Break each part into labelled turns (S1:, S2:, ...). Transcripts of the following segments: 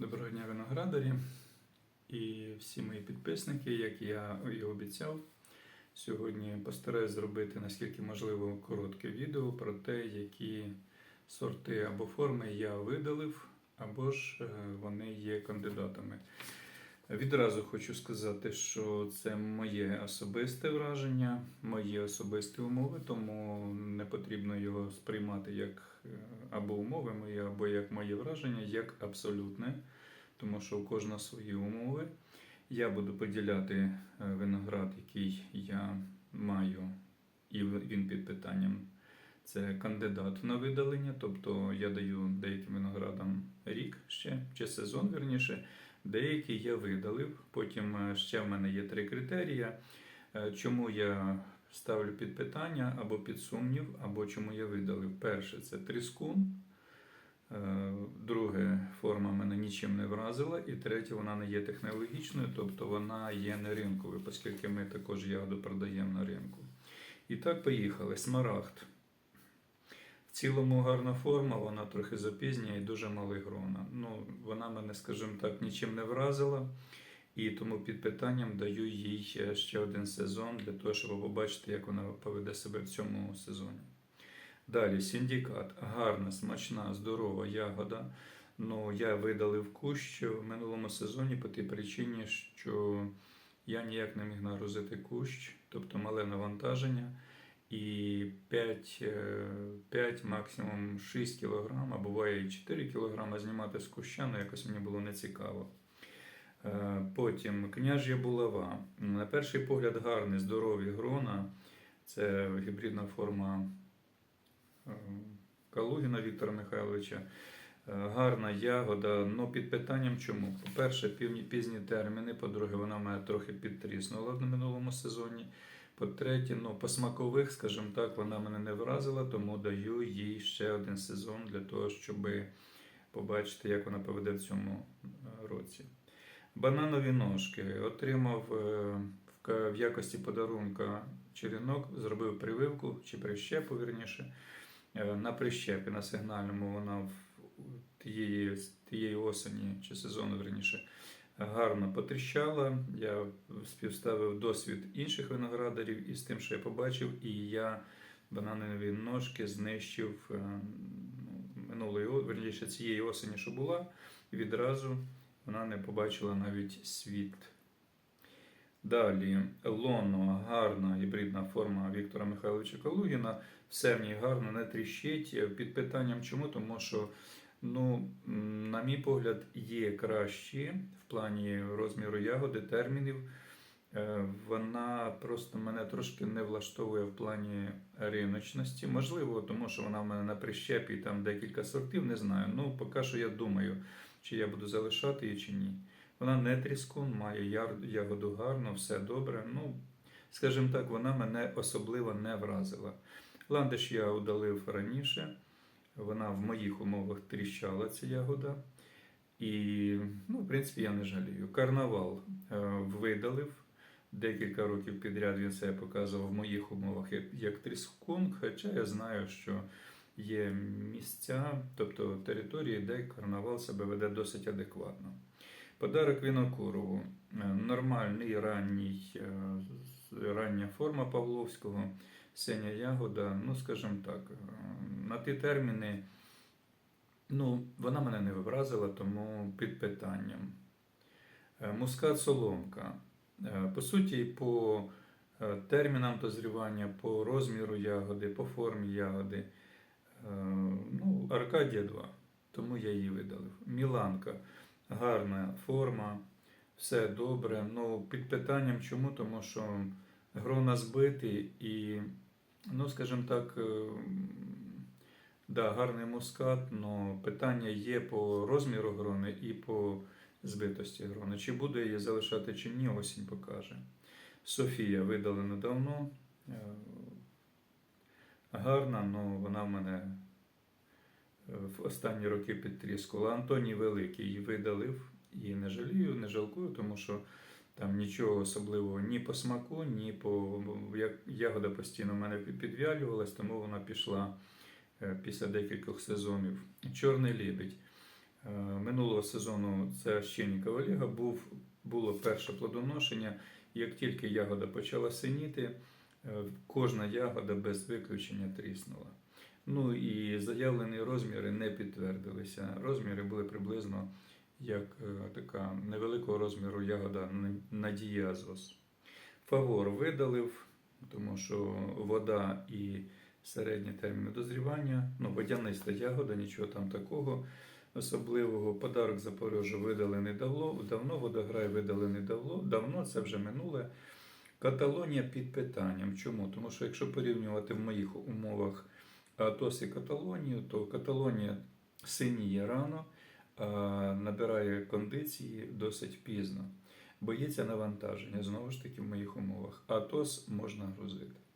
S1: Доброго дня, виноградарі і всі мої підписники, як я і обіцяв. Сьогодні постараюсь зробити наскільки можливо коротке відео про те, які сорти або форми я видалив, або ж е, вони є кандидатами. Відразу хочу сказати, що це моє особисте враження, мої особисті умови, тому не потрібно його сприймати як е, або умови мої, або як моє враження, як абсолютне, тому що у кожного свої умови. Я буду поділяти е, виноград, який я маю, і він під питанням. Це кандидат на видалення, тобто я даю деяким виноградам рік ще, чи сезон вірніше. Деякі я видалив. Потім е, ще в мене є три критерії. Е, Чому я ставлю під питання або під сумнів, або чому я видалив. Перше це тріскун. Е, Друге, форма мене нічим не вразила. І третє, вона не є технологічною, тобто вона є не ринковою, оскільки ми також ягоду продаємо на ринку. І так, поїхали. Смарагд. В цілому гарна форма, вона трохи запізнює і дуже малий грона. Ну, вона мене, скажімо так, нічим не вразила. І тому під питанням даю їй ще один сезон для того, щоб побачити, як вона поведе себе в цьому сезоні. Далі, синдикат. Гарна, смачна, здорова ягода. Ну, я видалив кущ в минулому сезоні по тій причині, що я ніяк не міг нагрузити кущ, тобто мале навантаження. І 5, 5 максимум 6 кг, а буває і 4 кг знімати з куща, ну якось мені було нецікаво. Е, Потім княж'я булава. На перший погляд гарний, здорові грона. Це гібридна форма е, Калугіна Віктора Михайловича. Е, Гарна ягода, ну під питанням чому? По-перше, пізні терміни, по-друге, вона в мене трохи підтріснула в минулому сезоні. По-третє, ну, по смакових, скажімо так, вона мене не вразила, тому даю їй ще один сезон для того, щоб побачити, як вона поведе в цьому е, році. Бананові ножки отримав е, в якості подарунка черенок, зробив прививку чи прищепу, вірніше. Е, На прищепі, на сигнальному вона в тієї, тієї осені чи сезону, верніше, гарно потріщала. Я співставив досвід інших виноградарів із тим, що я побачив, і я бананові ножки знищив е, ну, минулої верніше, цієї осені, що була, і відразу вона не побачила навіть світ. Далі лоно, гарна гібридна форма Віктора Михайловича Калугіна. Все в ній гарно, не тріщить. Під питанням чому? Тому що, ну, на мій погляд, є кращі в плані розміру ягоди, термінів. Е, Вона просто мене трошки не влаштовує в плані риночності. Можливо, тому що вона в мене на прищепі, там декілька сортів, не знаю. Ну, поки що я думаю, чи я буду залишати її, чи ні. Вона не тріскун, має ягоду гарно, все добре. Ну, скажімо так, вона мене особливо не вразила. Ландиш я удалив раніше, вона в моїх умовах тріщала ця ягода. І, ну, в принципі, я не жалію. Карнавал е, видалив. Декілька років підряд він себе показував в моїх умовах як, як тріскун, хоча я знаю, що є місця, тобто території, де карнавал себе веде досить адекватно. Подарок Вінокурову. Е, Нормальний ранній, е, рання форма Павловського, синя ягода, ну, скажімо так, на ті терміни, ну, вона мене не вразила, тому під питанням. Е, Мускат соломка. Е, По суті, по е, термінам дозрівання, по розміру ягоди, по формі ягоди. Ну, Аркадія 2, тому я її видалив. Міланка гарна форма, все добре. Ну, під питанням чому? Тому що грона збиті і, ну, скажімо так, да, гарний мускат, але питання є по розміру грони і по збитості грони. Чи буду я її залишати чи ні, осінь покаже. Софія видалена давно. е, Гарна, але вона в мене е, в останні роки підтріскувала. Антоній Великий її видалив і не жалію, не жалкую, тому що там нічого особливого ні по смаку, ні по ягода постійно в мене підвялювалась, тому вона пішла після декількох сезонів. Чорний лебідь. Е, Минулого сезону це Щенікова Олега був, було перше плодоношення. Як тільки ягода почала синіти, е, кожна ягода без виключення тріснула. Ну і заявлені розміри не підтвердилися. Розміри були приблизно як е, така невеликого розміру ягода Надія Азос. Фавор видалив, тому що вода і середні терміни дозрівання, ну, водяниста ягода, нічого там такого особливого. Подарок Запорожжя видалений давно, давно водограй видалений давно, давно, це вже минуле. Каталонія під питанням. Чому? Тому що якщо порівнювати в моїх умовах Атос і Каталонію, то Каталонія синіє рано, набирає кондиції досить пізно. Боїться навантаження, знову ж таки, в моїх умовах. Атос можна грузити.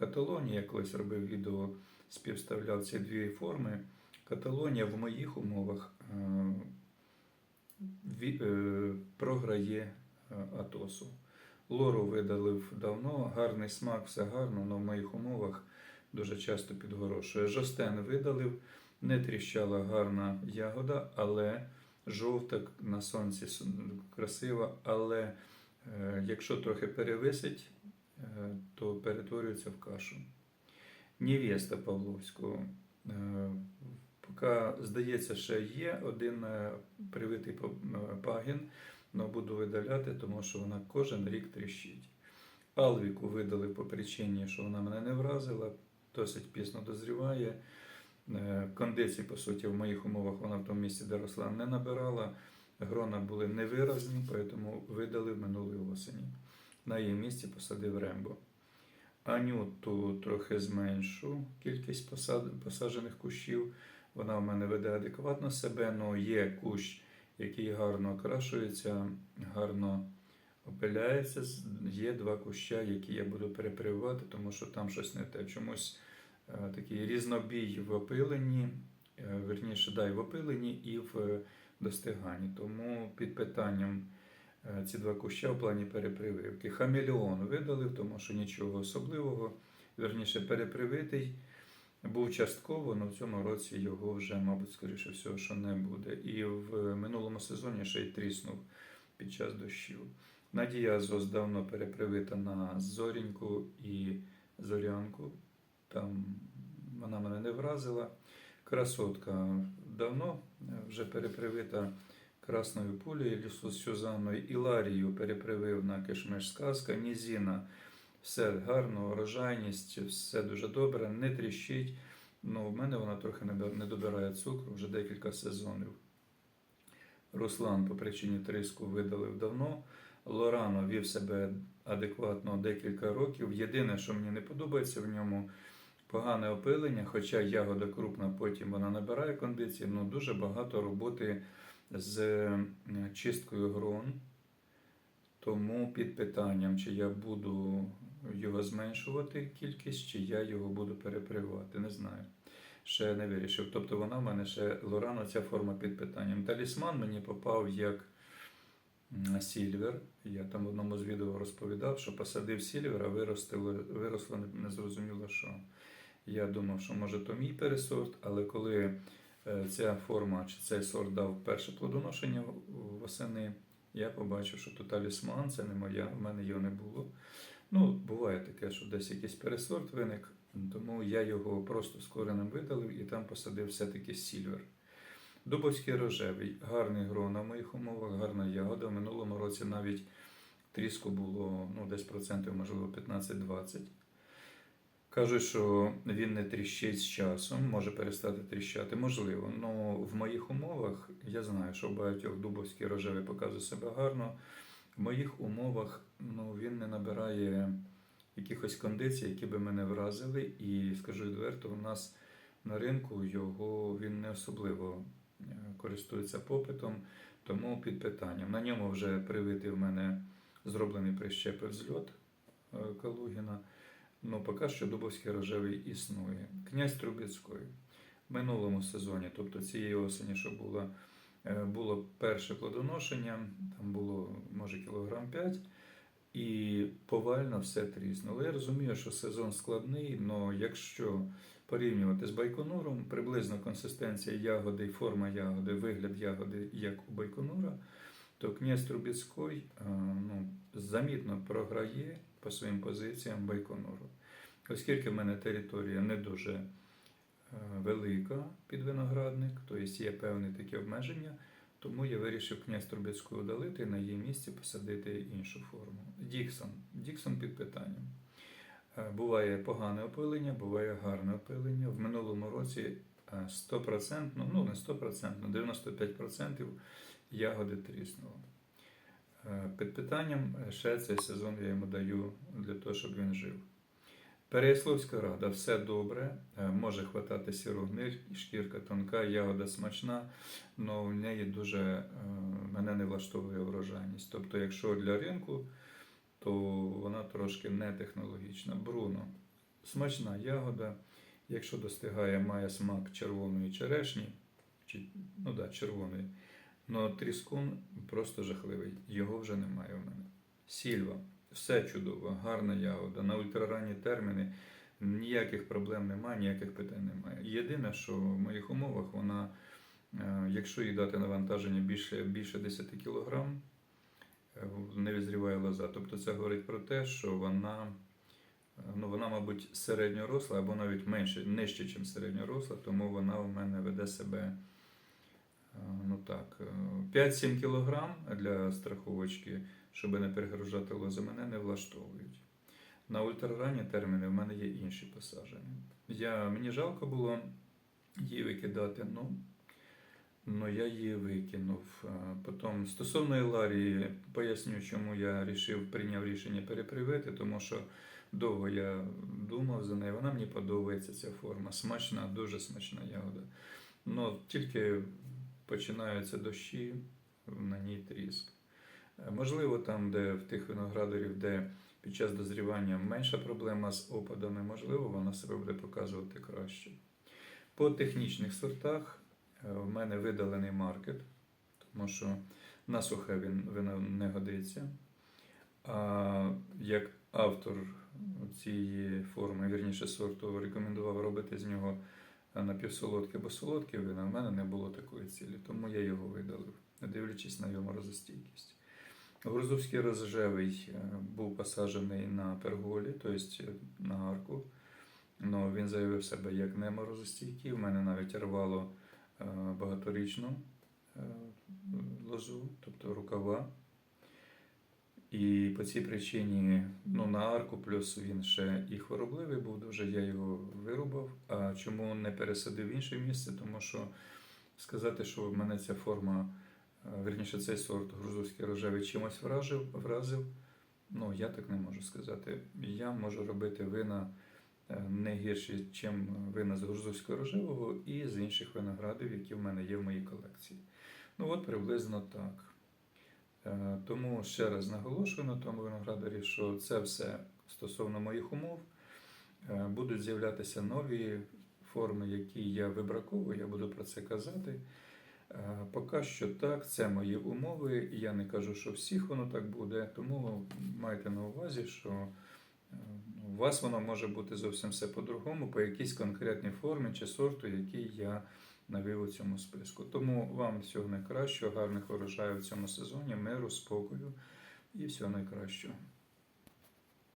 S1: Каталонія, я колись робив відео, співставляв ці дві форми. Каталонія в моїх умовах е, е, програє е, Атосу. Лору видалив давно, гарний смак, все гарно, але в моїх умовах дуже часто підгорошує. Жостен видалив, не тріщала гарна ягода, але жовта на сонці красива, але якщо трохи перевисить, то перетворюється в кашу. Невеста Павловського. Е, Поки, здається, ще є один е, привитий е, пагін, але буду видаляти, тому що вона кожен рік тріщить. Алвіку видали по причині, що вона мене не вразила, досить пізно дозріває. Е, Кондиції, по суті, в моїх умовах вона в тому місці, де росла, не набирала. Грона були невиразні, тому видали в минулої осені. На її місці посадив Рембо. Анюту трохи зменшу кількість посад, посаджених кущів. Вона в мене веде адекватно себе, але є кущ, який гарно окрашується, гарно опиляється. Є два куща, які я буду перепрививати, тому що там щось не те. Чомусь е, такий різнобій в опиленні, е, верніше, дай в опиленні і в достиганні. Тому під питанням ці два куща в плані перепрививки. Хамелеон видалив, тому що нічого особливого, верніше перепривитий. Був частково, але в цьому році його вже, мабуть, скоріше всього, що не буде. І в минулому сезоні ще й тріснув під час дощів. Надія Азос давно перепривита на зоріньку і зорянку. Там вона мене не вразила. Красотка давно е, вже перепривита красною пулею, лісу Сюзанною. Іларію перепривив на кишмеш сказка. Нізіна все гарно, урожайність, все дуже добре, не тріщить. Ну, в мене вона трохи не добирає цукру вже декілька сезонів. Руслан по причині триску видалив давно. Лорано вів себе адекватно декілька років. Єдине, що мені не подобається в ньому, погане опилення, хоча ягода крупна, потім вона набирає кондиції, але дуже багато роботи з е, чисткою грон. Тому під питанням, чи я буду його зменшувати кількість, чи я його буду перепривати, не знаю. Ще не вирішив. Тобто вона в мене ще Лорано, ця форма під питанням. Талісман мені попав як сільвер. Я там в одному з відео розповідав, що посадив сільвер, а виросло не- незрозуміло що. Я думав, що може то мій пересорт, але коли ця форма чи цей сорт дав перше плодоношення восени, я побачив, що то талісман, це не моя, в мене його не було. Ну, буває таке, що десь якийсь пересорт виник, тому я його просто з коренем видалив і там посадив все-таки сільвер. Дубовський рожевий, гарний грон на моїх умовах, гарна ягода. В минулому році навіть тріску було ну, десь процентів, можливо, 15-20. Кажуть, що він не тріщить з часом, може перестати тріщати, можливо. але в моїх умовах я знаю, що в багатьох дубовський рожевий показує себе гарно. В моїх умовах ну, він не набирає якихось кондицій, які би мене вразили. І скажу відверто, у нас на ринку його він не особливо е, користується попитом, тому під питанням. На ньому вже привитий в мене зроблений прищепи взльот е, Калугіна. Ну, поки що Дубовський рожевий існує. Князь Трубецький. В минулому сезоні, тобто цієї осені, що було, е, було перше плодоношення, там було може кілограм 5, і повально все тріснуло. Я розумію, що сезон складний, але якщо порівнювати з байконуром. Приблизно консистенція ягоди, форма ягоди, вигляд ягоди, як у байконура, то князь Трубецький е, ну, замітно програє по своїм позиціям байконуру. Оскільки в мене територія не дуже е, велика під виноградник, тобто є певні такі обмеження, тому я вирішив князь Трубецьку удалити і на її місці посадити іншу форму. Діксон. Діксон під питанням. Е, Буває погане опилення, буває гарне опилення. В минулому році е, 100%, ну не 100%, 95% ягоди тріснуло. Е, Під питанням е, ще цей сезон я йому даю для того, щоб він жив. Переяславська рада, все добре, е, може хватати сіру гниль, шкірка тонка, ягода смачна, але в неї дуже мене не влаштовує врожайність. Тобто, якщо для ринку, то вона трошки не технологічна. Бруно. Смачна ягода, якщо достигає, має смак червоної черешні, чи, ну да, червоної, але тріскун просто жахливий. Його вже немає в мене. Сільва. Все чудово, гарна ягода. На ультраранні терміни ніяких проблем немає, ніяких питань немає. Єдине, що в моїх умовах вона, е, якщо їй дати навантаження більше, більше 10 кг, не відзріває лоза. Тобто це говорить про те, що вона, е, ну, вона, мабуть, середньоросла або навіть менше, нижче, ніж середньоросла, тому вона у мене веде себе. Е, Ну так, е, 5-7 кг для страховочки, щоб не перегружати лози, мене не влаштовують. На ультраранні терміни в мене є інші посадження. Я, мені жалко було її викидати, ну, ну я її викинув. Е, Потім стосовно Іларії, поясню, чому я рішив, прийняв рішення перепривити, тому що довго я думав за нею. Вона мені подобається ця форма. Смачна, дуже смачна ягода. Ну, тільки починаються дощі, на ній тріск. Е, Можливо, там, де в тих виноградарів, де під час дозрівання менша проблема з опадами, можливо, вона себе буде показувати краще. По технічних сортах е, в мене видалений маркет, тому що на сухе він, він не годиться. А як автор цієї форми, вірніше сорту, рекомендував робити з нього напівсолодке або солодке вина, в мене не було такої цілі, тому я його видалив, не дивлячись на його морозостійкість. Грузовський розжевий е, був посаджений на перголі, тобто на арку. Ну, він заявив себе як не морозостійкий. В мене навіть рвало е, багаторічну е, лозу, тобто рукава. І по цій причині ну, на арку, плюс він ще і хворобливий був дуже, я його вирубав. А чому не пересадив в інше місце? Тому що сказати, що в мене ця форма, е, верніше цей сорт грузовський рожевий чимось вражив, вразив, ну я так не можу сказати. Я можу робити вина е, не гірші, ніж вина з грузовського рожевого і з інших виноградів, які в мене є в моїй колекції. Ну от приблизно так. Е, Тому ще раз наголошую на тому виноградарі, що це все стосовно моїх умов. Е, Будуть з'являтися нові форми, які я вибраковую, я буду про це казати. Е, Поки що так, це мої умови. Я не кажу, що всіх воно так буде, тому майте на увазі, що у вас воно може бути зовсім все по-другому, по якійсь конкретній формі чи сорту, який я навів у цьому списку. Тому вам всього найкращого, гарних урожаїв в цьому сезоні, миру, спокою і всього найкращого.